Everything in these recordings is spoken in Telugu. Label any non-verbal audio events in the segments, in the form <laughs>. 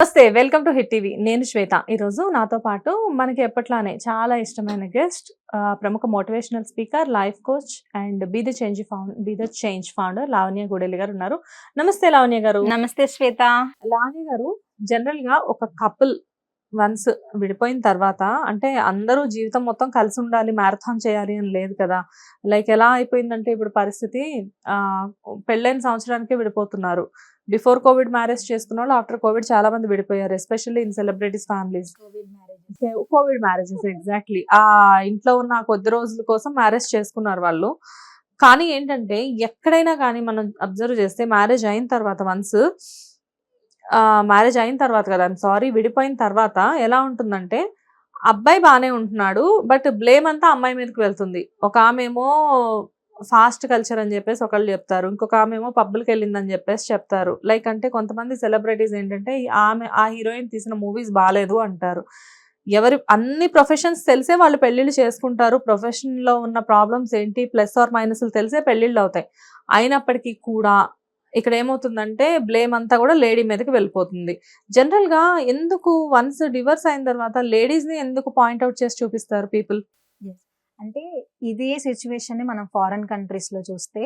నమస్తే వెల్కమ్ టు హిట్ టీవీ. నేను శ్వేత. ఈరోజు నాతో పాటు మనకి ఎప్పట్లానే చాలా ఇష్టమైన గెస్ట్ ప్రముఖ motivational speaker life coach and be the change found be the change founder Lavanya Gudeli garu ఉన్నారు. నమస్తే లావణ్య గారు. నమస్తే శ్వేత. లావణ్య గారు జనరల్గా ఒక కపుల్ వన్స్ విడిపోయిన తర్వాత అంటే అందరూ జీవితం మొత్తం కలిసి ఉండాలి మ్యారథాన్ చేయాలి అని లేదు కదా. లైక్ ఎలా అయిపోయిందంటే ఇప్పుడు పరిస్థితి ఆ పెళ్ళైన సంవత్సరానికే విడిపోతున్నారు. బిఫోర్ కోవిడ్ మ్యారేజ్ చేసుకున్న వాళ్ళు ఆఫ్టర్ కోవిడ్ చాలా మంది విడిపోయారు especially in celebrities families. Covid marriages. Exactly. ఆ ఇంట్లో ఉన్న కొద్ది రోజుల కోసం మ్యారేజ్ చేసుకున్నారు వాళ్ళు. కానీ ఏంటంటే ఎక్కడైనా కానీ మనం అబ్జర్వ్ చేస్తే మ్యారేజ్ అయిన తర్వాత వన్స్ మ్యారేజ్ అయిన తర్వాత కదా సారీ విడిపోయిన తర్వాత ఎలా ఉంటుందంటే అబ్బాయి బాగానే ఉంటున్నాడు బట్ బ్లేమ్ అంతా అమ్మాయి మీదకి వెళ్తుంది. ఒక ఆమె ఏమో ఫాస్ట్ కల్చర్ అని చెప్పేసి ఒకళ్ళు చెప్తారు. ఇంకొక ఆమె ఏమో పబ్బులకి వెళ్ళిందని చెప్పేసి చెప్తారు. లైక్ అంటే కొంతమంది సెలబ్రిటీస్ ఏంటంటే ఆమె ఆ హీరోయిన్ తీసిన మూవీస్ బాగాలేదు అంటారు. ఎవరి అన్ని ప్రొఫెషన్స్ తెలిసే వాళ్ళు పెళ్ళిళ్ళు చేసుకుంటారు. ప్రొఫెషన్లో ఉన్న ప్రాబ్లమ్స్ ఏంటి? ప్లస్ ఆర్ మైనస్లు తెలిసే పెళ్ళిళ్ళు అవుతాయి. అయినప్పటికీ కూడా ఇక్కడ ఏమవుతుందంటే బ్లేమ్ అంతా కూడా లేడీ మీదకి వెళ్ళిపోతుంది. జనరల్గా ఎందుకు వన్స్ డివర్స్ అయిన తర్వాత లేడీస్ని ఎందుకు పాయింట్అవుట్ చేసి చూపిస్తారు పీపుల్? అంటే ఇదే సిచ్యువేషన్ మనం ఫారెన్ కంట్రీస్లో చూస్తే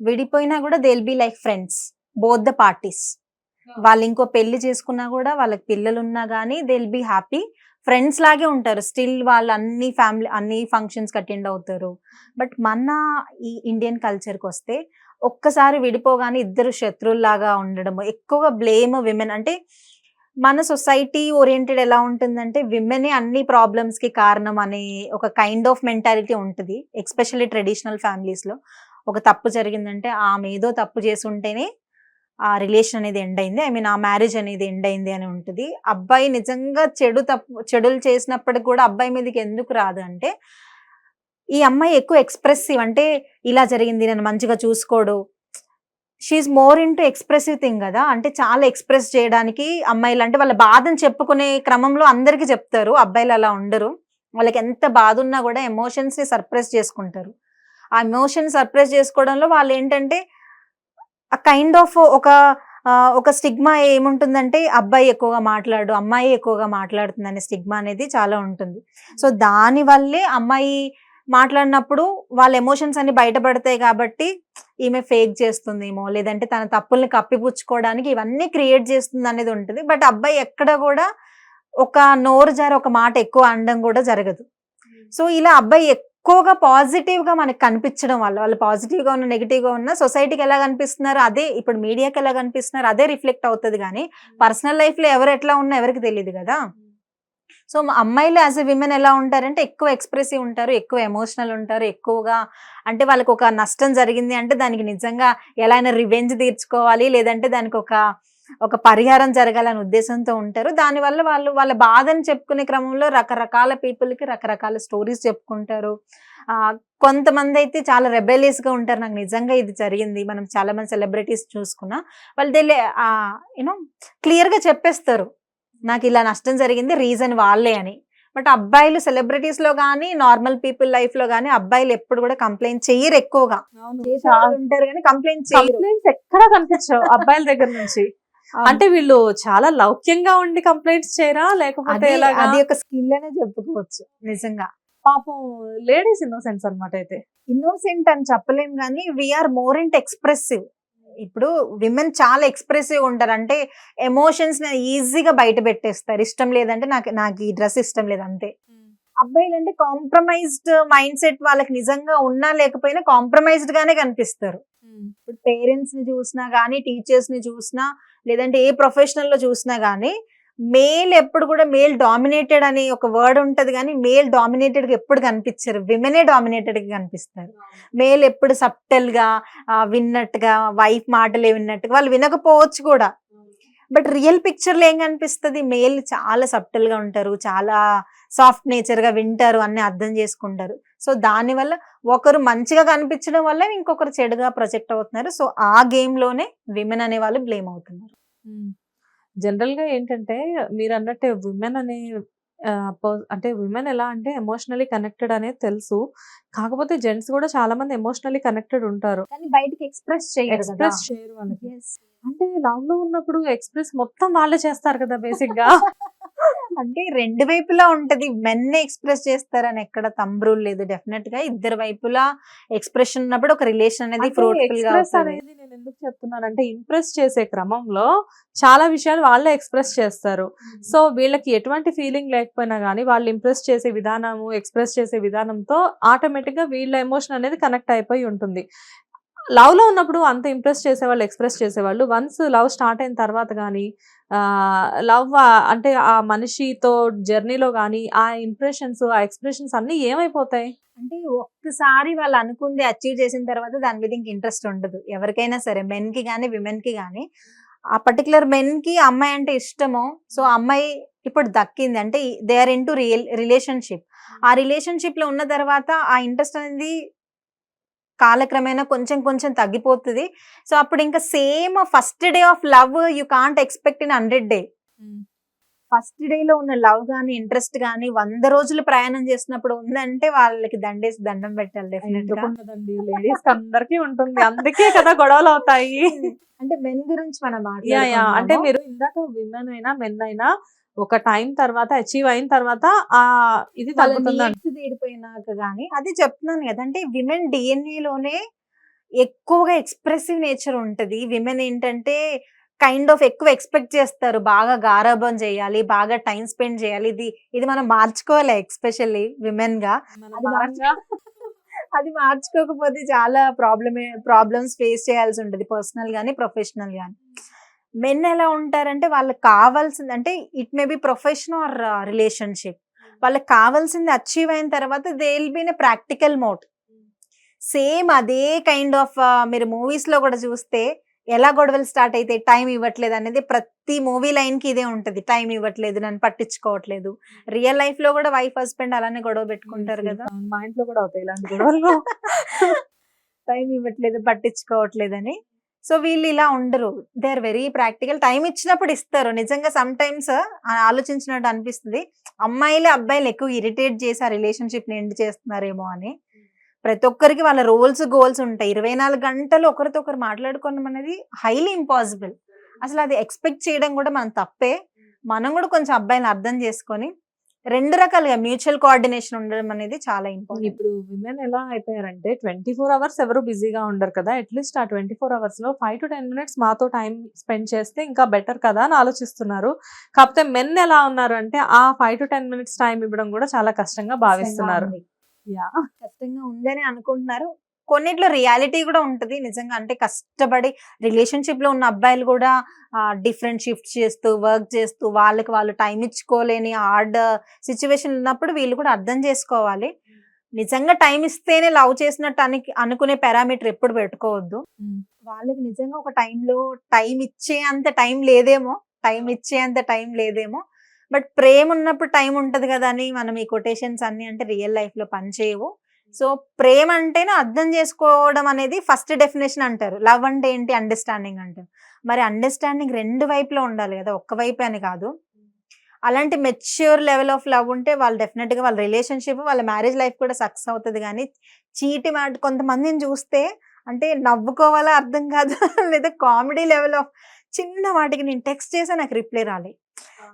విడిపోయినా కూడా they'll be like friends both the parties వాళ్ళు ఇంకో పెళ్ళి చేసుకున్నా కూడా వాళ్ళకి పిల్లలు ఉన్నా కానీ దేల్ బి హ్యాపీ ఫ్రెండ్స్ లాగే ఉంటారు. స్టిల్ వాళ్ళు అన్ని ఫ్యామిలీ అన్ని ఫంక్షన్స్ అటెండ్ అవుతారు. బట్ మన ఈ ఇండియన్ కల్చర్కి వస్తే ఒక్కసారి విడిపోగానే ఇద్దరు శత్రువుల్లాగా ఉండడం ఎక్కువగా బ్లేమ్ విమెన్ అంటే మన సొసైటీ ఓరియంటెడ్ ఎలా ఉంటుందంటే విమెనే అన్ని ప్రాబ్లమ్స్కి కారణం అనే ఒక కైండ్ ఆఫ్ మెంటాలిటీ ఉంటుంది. ఎక్స్పెషల్లీ ట్రెడిషనల్ ఫ్యామిలీస్లో. ఒక తప్పు జరిగిందంటే ఆమె ఏదో తప్పు చేసి ఉంటేనే ఆ రిలేషన్ అనేది ఎండ్ అయింది. ఐ మీన్ ఆ మ్యారేజ్ అనేది ఎండ్ అయింది అని ఉంటుంది. అబ్బాయి నిజంగా చెడు తప్పు చెడులు చేసినప్పటికి కూడా అబ్బాయి మీదకి ఎందుకు రాదు అంటే ఈ అమ్మాయి ఎక్కువ ఎక్స్ప్రెసివ్ అంటే ఇలా జరిగింది నన్ను మంచిగా చూసుకోడు she more into expressive thing కదా. అంటే చాలా ఎక్స్ప్రెస్ చేయడానికి అమ్మాయిలు అంటే వాళ్ళ బాధను చెప్పుకునే క్రమంలో అందరికీ చెప్తారు. అబ్బాయిలు అలా ఉండరు. వాళ్ళకి ఎంత బాధ ఉన్నా కూడా ఎమోషన్స్ని సర్ప్రైజ్ చేసుకుంటారు. ఆ ఎమోషన్ సర్ప్రైజ్ చేసుకోవడంలో వాళ్ళు ఏంటంటే ఆ కైండ్ ఆఫ్ ఒక ఒక స్టిగ్మా ఏముంటుందంటే అబ్బాయి ఎక్కువగా మాట్లాడు అమ్మాయి ఎక్కువగా మాట్లాడుతుంది అనే స్టిగ్మా అనేది చాలా ఉంటుంది. సో దాని వల్లే అమ్మాయి మాట్లాడినప్పుడు వాళ్ళ ఎమోషన్స్ అన్ని బయటపడతాయి కాబట్టి ఈమె ఫేక్ చేస్తుందేమో లేదంటే తన తప్పుల్ని కప్పిపుచ్చుకోవడానికి ఇవన్నీ క్రియేట్ చేస్తుంది అనేది ఉంటుంది. బట్ అబ్బాయి ఎక్కడ కూడా ఒక నోరు జారి ఒక మాట ఎక్కువ అనడం కూడా జరగదు. సో ఇలా అబ్బాయి ఎక్కువగా పాజిటివ్గా మనకి కనిపించడం వల్ల వాళ్ళు పాజిటివ్గా ఉన్న నెగిటివ్గా ఉన్న సొసైటీకి ఎలా కనిపిస్తున్నారు అదే ఇప్పుడు మీడియాకి ఎలా కనిపిస్తున్నారు అదే రిఫ్లెక్ట్ అవుతుంది కానీ పర్సనల్ లైఫ్లో ఎవరు ఎట్లా ఉన్నా ఎవరికి తెలియదు కదా. సో అమ్మాయిలు యాజ్ ఎ విమెన్ ఎలా ఉంటారంటే ఎక్కువ ఎక్స్ప్రెసివ్ ఉంటారు ఎక్కువ ఎమోషనల్ ఉంటారు ఎక్కువగా అంటే వాళ్ళకి ఒక నష్టం జరిగింది అంటే దానికి నిజంగా ఎలా అయినా రివెంజ్ తీర్చుకోవాలి లేదంటే దానికి ఒక ఒక పరిహారం జరగాలనే ఉద్దేశంతో ఉంటారు. దానివల్ల వాళ్ళు వాళ్ళ బాధను చెప్పుకునే క్రమంలో రకరకాల పీపుల్కి రకరకాల స్టోరీస్ చెప్పుకుంటారు. కొంతమంది అయితే చాలా రెబెలియస్గా ఉంటారు. నాకు నిజంగా ఇది జరిగింది. మనం చాలామంది సెలబ్రిటీస్ చూసుకున్నా వాళ్ళు తెలియ యూనో క్లియర్గా చెప్పేస్తారు. నాకు ఇలా నష్టం జరిగింది రీజన్ వాళ్ళే అని. బట్ అబ్బాయిలు సెలబ్రిటీస్లో కానీ నార్మల్ పీపుల్ లైఫ్లో కానీ అబ్బాయిలు ఎప్పుడు కూడా కంప్లైంట్ చెయ్యరు ఎక్కువగా. ఉంటారు కానీ కంప్లైంట్ చేయరు కంప్లైంట్స్ ఎక్కడ కనిపించవు అబ్బాయిల దగ్గర నుంచి. అంటే వీళ్ళు చాలా లౌక్యంగా ఉండి కంప్లైంట్స్ చేయరా? లేకపోతే అది ఒక స్కిల్ అనే చెప్పుకోవచ్చు నిజంగా. పాపం లేడీస్ ఇన్నోసెన్స్ అన్నమాట అయితే. ఇన్నోసెంట్ అని చెప్పలేం కానీ వీఆర్ మోర్ ఇంట్ ఎక్స్ప్రెసివ్ ఇప్పుడు విమెన్ చాలా ఎక్స్ప్రెసివ్ ఉంటారు. అంటే ఎమోషన్స్ ఈజీగా బయట పెట్టేస్తారు. ఇష్టం లేదంటే నాకు నాకు ఈ డ్రెస్ ఇష్టం లేదు అంతే. అబ్బాయిలు అంటే కాంప్రమైజ్డ్ మైండ్ సెట్ వాళ్ళకి నిజంగా ఉన్నా లేకపోయినా కాంప్రమైజ్డ్ గానే కనిపిస్తారు. ఇప్పుడు పేరెంట్స్ని చూసినా కానీ టీచర్స్ని చూసినా లేదంటే ఏ ప్రొఫెషనల్లో చూసినా కానీ మేల్ ఎప్పుడు కూడా మేల్ డామినేటెడ్ అని ఒక వర్డ్ ఉంటుంది కానీ మేల్ డామినేటెడ్గా ఎప్పుడు కనిపించరు. విమెనే డామినేటెడ్గా కనిపిస్తారు. మేల్ ఎప్పుడు సబ్టల్గా విన్నట్టుగా వైఫ్ మాటలే విన్నట్టుగా వాళ్ళు వినకపోవచ్చు కూడా. బట్ రియల్ పిక్చర్లో ఏం కనిపిస్తుంది? మేల్ చాలా సబ్టల్గా ఉంటారు చాలా సాఫ్ట్ నేచర్గా వింటారు అన్ని అర్థం చేసుకుంటారు. సో దాని వల్ల ఒకరు మంచిగా కనిపించడం వల్ల ఇంకొకరు చెడుగా ప్రొజెక్ట్ అవుతున్నారు. సో ఆ గేమ్లోనే విమెన్ అనే వాళ్ళు బ్లేమ్ అవుతున్నారు. జనరల్గా ఏంటంటే మీరు అన్నట్టే విమెన్ అనే పర్ అంటే విమెన్ ఎలా అంటే ఎమోషనల్లీ కనెక్టెడ్ అనేది తెలుసు. కాకపోతే జెంట్స్ కూడా చాలా మంది ఎమోషనల్లీ కనెక్టెడ్ ఉంటారు. కానీ బయటికి ఎక్స్‌ప్రెస్ చేయరు కదా! ఎక్స్‌ప్రెస్ చేయరు వాళ్ళకి. అంటే లవ్‌లో ఉన్నప్పుడు ఎక్స్‌ప్రెస్ మొత్తం వాళ్ళే చేస్తారు కదా! బేసిక్‌గా. <laughs> అంటే రెండు వైపులా ఉంటది. మెన్నే ఎక్స్‌ప్రెస్ చేస్తారని ఎక్కడ థంబ్ రూల్ లేదు. డెఫినిట్‌గా ఇద్దరు వైపులా ఎక్స్‌ప్రెషన్ ఉన్నప్పుడు ఒక రిలేషన్ అనేది ఎక్స్‌ప్రెస్ అవుతది. అనేది నేను ఎందుకు చెప్తున్నానంటే ఇంప్రెస్ చేసే క్రమంలో చాలా విషయాలు వాళ్ళే ఎక్స్‌ప్రెస్ చేస్తారు. సో వీళ్ళకి ఎటువంటి ఫీలింగ్ లేకపోయినా గానీ వాళ్ళు ఇంప్రెస్ చేసే విధానము, ఎక్స్‌ప్రెస్ చేసే విధానంతో ఆటోమేటిక్‌గా వీళ్ళ ఎమోషన్ అనేది కనెక్ట్ అయిపోయి ఉంటుంది. లవ్‌లో ఉన్నప్పుడు అంత ఇంప్రెస్ చేసేవాళ్ళు, ఎక్స్‌ప్రెస్ చేసేవాళ్ళు. వన్స్ లవ్ స్టార్ట్ అయిన తర్వాత ఆహ్, లవ్ అంటే ఆ మనిషితో జర్నీలో గానీ ఆ ఇంప్రెషన్స్, ఆ ఎక్స్‌ప్రెషన్స్ అన్నీ ఏమైపోతాయి? అంటే ఒక్కసారి వాళ్ళు అనుకుంది అచీవ్ చేసిన తర్వాత దాని మీద ఇంక ఇంట్రెస్ట్ ఉండదు. ఎవరికైనా సరే మెన్‌కి గాని, విమెన్‌కి గాని. ఆ పర్టిక్యులర్ మెన్‌కి అమ్మాయి అంటే ఇష్టమో సో అమ్మాయి ఇప్పుడు దక్కింది. అంటే they are into real relationship. ఆ రిలేషన్‌షిప్‌లో ఉన్న తర్వాత ఆ ఇంట్రెస్ట్ అనేది కాలక్రమేణా కొంచెం కొంచెం తగ్గిపోతది. సో అప్పుడు ఇంకా same first day of love you can't expect in 100 day. First డేలో ఉన్న లవ్ గాని, ఇంట్రెస్ట్ గాని 100 రోజులు ప్రయాణం చేసినప్పుడు ఉందంటే వాళ్ళకి దండేసి దండం పెట్టాలి లేడీస్‌కి అందరికీ ఉంటుంది. అందుకే కదా గొడవలవుతాయి. <laughs> అంటే మెన్ గురించి మనం! అంటే. మీరు ఇందాక విమెన్ అయినా, మెన్ అయినా ఒక టైం తర్వాత అచీవ్ అయిన తర్వాత ఆహ్, ఇది తీరిపోయినాక గాని అదే చెప్తున్నాను కదా! అంటే విమెన్ డీఎన్ఏలోనే ఎక్కువగా ఎక్స్‌ప్రెసివ్ నేచర్ ఉంటది. విమెన్ ఏంటంటే కైండ్ ఆఫ్ ఎక్కువ ఎక్స్‌పెక్ట్ చేస్తారు. బాగా గారాబం చేయాలి, బాగా టైమ్ స్పెండ్ చేయాలి. ఇది ఇది మనం మార్చుకోవాలి ఎస్పెషల్లీ విమెన్‌గా. మన అది పరంగా అది మార్చుకోకపోతే చాలా ప్రాబ్లమే ప్రాబ్లమ్స్ ఫేస్ చేయాల్సి ఉంటది. పర్సనల్ గాని, ప్రొఫెషనల్ గాని. మెన్ ఎలా ఉంటారంటే వాళ్ళకి కావాల్సింది అంటే it may be profession or relationship. వాళ్ళకి కావాల్సింది అచీవ్ అయిన తర్వాత they will be in a practical mode. Same అదే కైండ్ ఆఫ్ మీరు మూవీస్‌లో కూడా చూస్తే ఎలా గొడవలు స్టార్ట్ అయితాయి టైమ్ ఇవ్వట్లేదు అనేది ప్రతి మూవీ లైన్‌కి ఇదే ఉంటది. టైమ్ ఇవ్వట్లేదు, నన్ను పట్టించుకోవట్లేదు. రియల్ లైఫ్‌లో కూడా వైఫ్, హస్బాండ్ అలానే గొడవ పెట్టుకుంటారు కదా! మా ఇంట్లో కూడా అవుతాయి ఇలాంటి గొడవలు. <laughs> టైమ్ ఇవ్వట్లేదు, పట్టించుకోవట్లేదని. సో వీళ్ళు ఇలా ఉండరు. They are very practical. Time ఇచ్చినప్పుడు ఇస్తారు. నిజంగా సమ్ టైమ్స్ ఆలోచించినట్టు అనిపిస్తుంది అమ్మాయిలే అబ్బాయిలు ఎక్కువ ఇరిటేట్ చేసి ఆ రిలేషన్‌షిప్‌ని ఎండ్ చేస్తున్నారేమో అని. ప్రతి ఒక్కరికి వాళ్ళ రోల్స్, గోల్స్ ఉంటాయి. 24 గంటలు ఒకరితో ఒకరు మాట్లాడుకోవడం అనేది హైలీ ఇంపాసిబుల్. అసలు అది ఎక్స్‌పెక్ట్ చేయడం కూడా మనం తప్పే. మనం కూడా కొంచెం అబ్బాయిని అర్థం చేసుకొని 2 రకాలుగా మ్యూచువల్ కోఆర్డినేషన్ ఉండడం అనేది చాలా ఇంపార్టెంట్. ఇప్పుడు విమెన్ ఎలా అయిపోయారంటే 24 అవర్స్ ఎవరు బిజీగా ఉండరు కదా! అట్‌లీస్ట్ ఆ 24 అవర్స్‌లో 5-10 మినిట్స్ మాతో టైమ్ స్పెండ్ చేస్తే ఇంకా బెటర్ కదా! అని ఆలోచిస్తున్నారు. కాకపోతే మెన్ ఎలా ఉన్నారు అంటే ఆ 5-10 మినిట్స్ టైమ్ ఇవ్వడం కూడా చాలా కష్టంగా భావిస్తున్నారు. కష్టంగా ఉందని అనుకుంటున్నారు. కొన్నిట్లో రియాలిటీ కూడా ఉంటది. నిజంగా అంటే కష్టపడి రిలేషన్‌షిప్‌లో ఉన్న అబ్బాయిలు కూడా డిఫరెంట్ షిఫ్ట్స్ చేస్తూ, వర్క్ చేస్తూ వాళ్ళకి వాళ్ళు టైమ్ ఇచ్చుకోలేని హార్డ్ సిట్యుయేషన్ ఉన్నప్పుడు వీళ్ళు కూడా అర్థం చేసుకోవాలి. నిజంగా టైమ్ ఇస్తేనే లవ్ చేసినట్టు అని అనుకునే పారామీటర్ ఎప్పుడు పెట్టుకోవద్దు. వాళ్ళకి నిజంగా ఒక టైంలో టైమ్ ఇచ్చే అంత టైం లేదేమో, టైమ్ ఇచ్చే అంత టైం లేదేమో. బట్ ప్రేమ ఉన్నప్పుడు టైం ఉంటది కదా! అని మనం ఈ కొటేషన్స్ అన్నీ అంటే రియల్ లైఫ్‌లో పనిచేయవు. సో ప్రేమ అంటేనే అర్థం చేసుకోవడం అనేది ఫస్ట్ డెఫినిషన్ అంటారు. లవ్ అంటే ఏంటి? అండర్‌స్టాండింగ్ అంటారు. మరి అండర్‌స్టాండింగ్ రెండు వైపులో ఉండాలి కదా! ఒక్క వైపే అని కాదు. అలాంటి మెచ్యూర్ లెవెల్ ఆఫ్ లవ్ ఉంటే వాళ్ళు డెఫినెట్గా వాళ్ళ రిలేషన్‌షిప్, వాళ్ళ మ్యారేజ్ లైఫ్ కూడా సక్సెస్ అవుతుంది కానీ చీటి మాట కొంతమందిని చూస్తే అంటే నవ్వుకోవాలా అర్థం కాదు. <laughs> లేదా కామెడీ లెవెల్ ఆఫ్ చిన్న వాటికి నేను టెక్స్ట్ చేశా నాకు రిప్లై రాలే.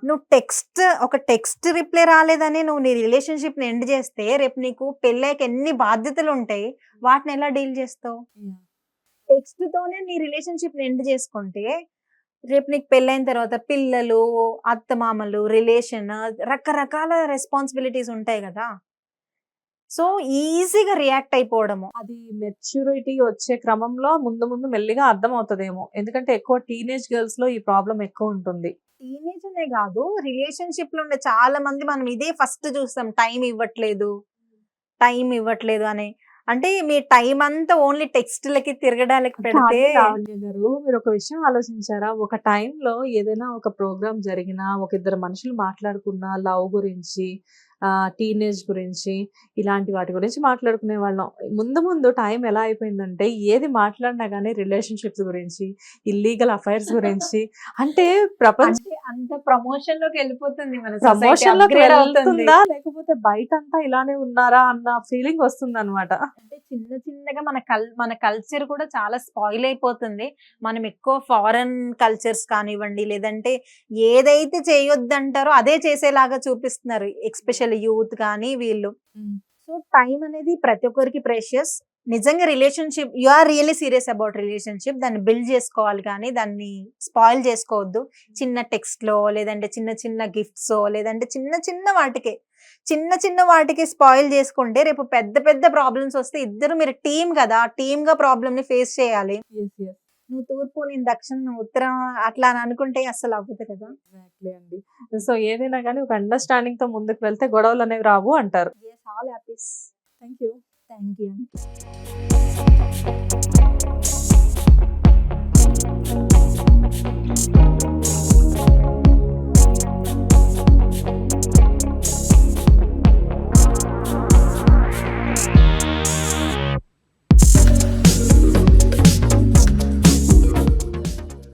నువ్వు టెక్స్ట్ ఒక టెక్స్ట్ రిప్లై రాలేదని నువ్వు నీ రిలేషన్షిప్ ఎండ్ చేస్తే రేపు నీకు పెళ్ళాక ఎన్ని బాధ్యతలు ఉంటాయి. వాటిని ఎలా డీల్ చేస్తావు? టెక్స్ట్ తోనే నీ రిలేషన్షిప్ ఎండ్ చేసుకుంటే రేపు నీకు పెళ్ళైన తర్వాత పిల్లలు, అత్తమామలు, రిలేషన్ రకరకాల రెస్పాన్సిబిలిటీస్ ఉంటాయి కదా! సో ఈజీగా రియాక్ట్ అయిపోవడము. అది మెచ్యూరిటీ వచ్చే క్రమంలో ముందు ముందు మెల్లిగా అర్థమవుతదేమో. ఎందుకంటే ఎక్కువ టీనేజ్ గర్ల్స్లో ఈ ప్రాబ్లం ఎక్కువ ఉంటుంది. టీనేజ్ అనే కాదు రిలేషన్‌షిప్‌లో ఉండే చాలా మంది మనం ఇదే ఫస్ట్ చూస్తాం. టైం ఇవ్వట్లేదు, టైం ఇవ్వట్లేదు అని. అంటే మీ టైం అంతా ఓన్లీ టెక్స్ట్‌లకి తిరగడానికి పెడితే గారు మీరు ఒక విషయం ఆలోచించారా? ఒక టైంలో ఏదైనా ఒక ప్రోగ్రామ్ జరిగినా, ఒక ఇద్దరు మనుషులు మాట్లాడుకున్నా లవ్ గురించి టీనేజ్ గురించి ఇలాంటి వాటి గురించి మాట్లాడుకునే వాళ్ళం. ముందు ముందు టైం ఎలా అయిపోయిందంటే ఏది మాట్లాడినా కానీ రిలేషన్షిప్స్ గురించి ఇల్లీగల్ అఫైర్స్ గురించి అంటే ప్రపంచ అంత ప్రమోషన్లోకి వెళ్ళిపోతుంది మన ప్రమోషన్లోకి. వెళ్తుందా? లేకపోతే బయట అంతా ఇలానే ఉన్నారా అన్న ఫీలింగ్ వస్తుంది అనమాట అంటే చిన్న చిన్నగా మన కల్ మన కల్చర్ కూడా చాలా స్పాయిల్ అయిపోతుంది. మనం ఎక్కువ ఫారెన్ కల్చర్స్ కానివ్వండి లేదంటే ఏదైతే చేయొద్దంటారో అదే చేసేలాగా చూపిస్తున్నారు ఎక్స్పెషల్ యూత్ కానీ వీళ్ళు. సో టైం అనేది ప్రతి ఒక్కరికి ప్రెషియస్ నిజంగా relationship you are really serious about relationship దాన్ని బిల్డ్ చేసుకోవాలి కానీ దాన్ని స్పాయిల్ చేసుకోవద్దు. చిన్న టెక్స్ట్లో లేదంటే చిన్న చిన్న గిఫ్ట్స్ లేదంటే చిన్న చిన్న వాటికే. చిన్న చిన్న వాటికి స్పాయిల్ చేసుకుంటే రేపు పెద్ద పెద్ద ప్రాబ్లమ్స్ వస్తే ఇద్దరు మీరు టీం కదా టీమ్గా ప్రాబ్లమ్ని ఫేస్ చేయాలి నువ్వు తూర్పు నేను దక్షిణం ఉత్తరం అట్లా అని అనుకుంటే అసలు అవ్వదు కదా? ఎగ్జాక్ట్లీ అండి. సో ఏదైనా కానీ ఒక అండర్స్టాండింగ్తో ముందుకు వెళ్తే గొడవలు అనేవి రావు అంటారు. All happies thank you thank you